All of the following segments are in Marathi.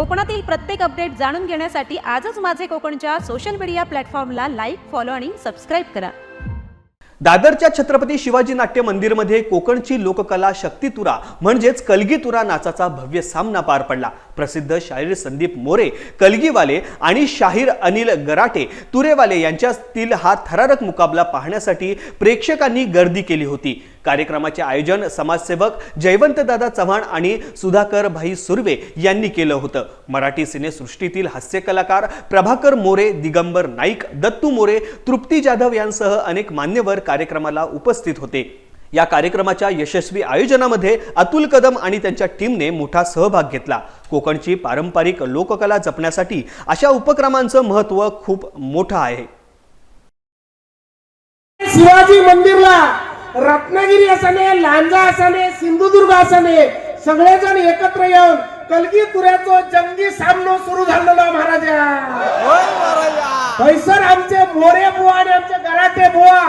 कोकणातील प्रत्येक अपडेट जाणून घेण्यासाठी आजच माझे कोकणच्या सोशल मीडिया प्लॅटफॉर्मला लाईक फॉलो आणि सबस्क्राईब करा. दादरच्या छत्रपती शिवाजी नाट्य मंदिरमध्ये कोकणची लोककला शक्तितुरा म्हणजेच कलगीतुरा नाचाचा भव्य सामना पार पडला. प्रसिद्ध शाहीर संदीप मोरे कलगीवाले आणि शाहीर अनिल गराटे तुरेवाले यांच्यातील हा थरारक मुकाबला पाहण्यासाठी प्रेक्षकांनी गर्दी केली होती. कार्यक्रमाचे आयोजन समाजसेवक जयवंतदादा चव्हाण आणि सुधाकर भाई सुर्वे यांनी केलं होतं. मराठी सिनेसृष्टीतील हास्य कलाकार प्रभाकर मोरे दिगंबर नाईक दत्तू मोरे तृप्ती जाधव यांसह अनेक मान्यवर कार्यक्रमाला उपस्थित होते. या कार्यक्रमाच्या यशस्वी आयोजनामध्ये अतुल कदम आणि त्यांच्या टीमने मोठा सहभाग घेतला. कोकणची पारंपरिक लोककला जपण्यासाठी अशा उपक्रमांचं महत्त्व खूप मोठं आहे. शिवाजी मंदिरला रत्नागिरी असणे लांजा असणे सिंधुदुर्ग असणे सगळेजण एकत्र येऊन कलगी तुऱ्याचो जंगी सामनो सुरू झालेला महाराजा. पैसर आमचे मोरे बुवा आणि आमचे गराटे बुवा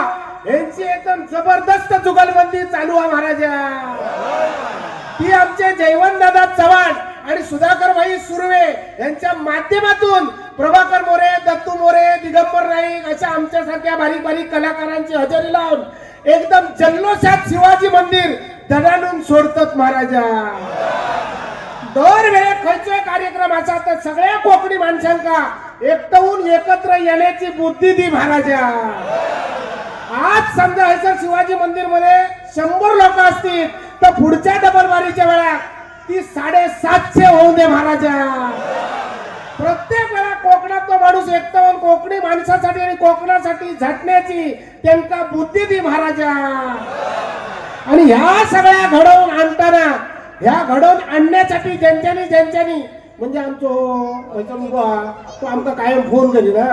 यांची एकदम जबरदस्त जुगलबंदी चालू आहे महाराजा. ती आमचे जयवंत दादा चव्हाण आणि सुधाकर भाई सुर्वे यांच्या माध्यमातून प्रभाकर मोरे दत्तू मोरे दिगंबर नाईक अशा आमच्यासारख्या बारीक बारीक कलाकारांची हजेरी लावून एकदम जल्लोषात शिवाजी मंदिर दणानून सोडतात महाराजा. दर वेळे खंयचोय कार्यक्रम असा तर सगळ्या कोकणी माणसांका एकटवून एकत्र येण्याची बुद्धी दी महाराजा. आज समजा शिवाजी मंदिरमध्ये शंभर लोक असतील तर पुढच्या डबलवारीच्या वेळा ती साडेसातशे होऊ दे महाराजा. प्रत्येक वेळा कोकणात तो माणूस एकटवून कोकणी माणसासाठी आणि कोकणासाठी झटण्याची त्यांना बुद्धी दी महाराजा. आणि ह्या सगळ्या घडवून आणताना ह्या घडवून आणण्यासाठी ज्यांच्यानी ज्यांच्यानी म्हणजे आमचो तो आमका कायम फोन करी ना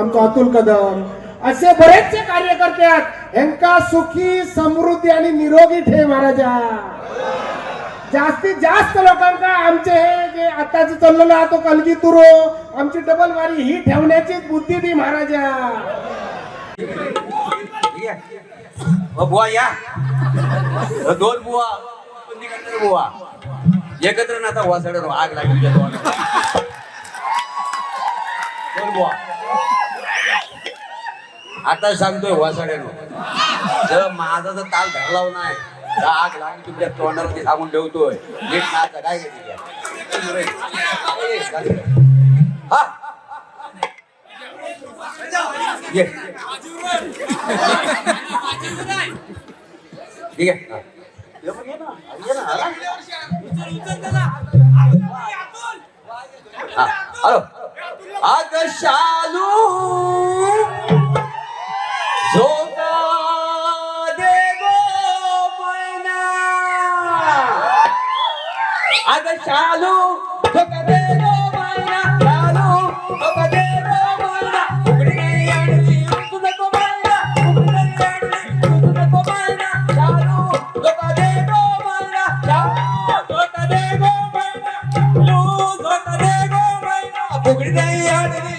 आमचो अतुल कदम असे बरेचसे कार्यकर्ते आहेत ह्यांका सुखी समृद्धी आणि निरोगी ठेव महाराजा. जास्तीत जास्त लोकांका आमचे हे जे आताच चाललेलं आहे तो कलगी तुरो आमची डबल वारी ही ठेवण्याची बुद्धी दी महाराजा. ठीक आहे अ, बुवा या. अ, दोन बुवा. बुवा. एकत्र ना आता वासड आग लागली दोघांना. दोन बुवा. आता सांगतोय हो वासाड्यानो जर माझा जर ताल धरला हो नाही तर आग लागली तुमच्या तोंडावरती सांगून ठेवतोय. नीट नाचा काय घेते ठीक आहे. हॅलो. अग शालू అది చాలు ఒకదే చాలు Bugri.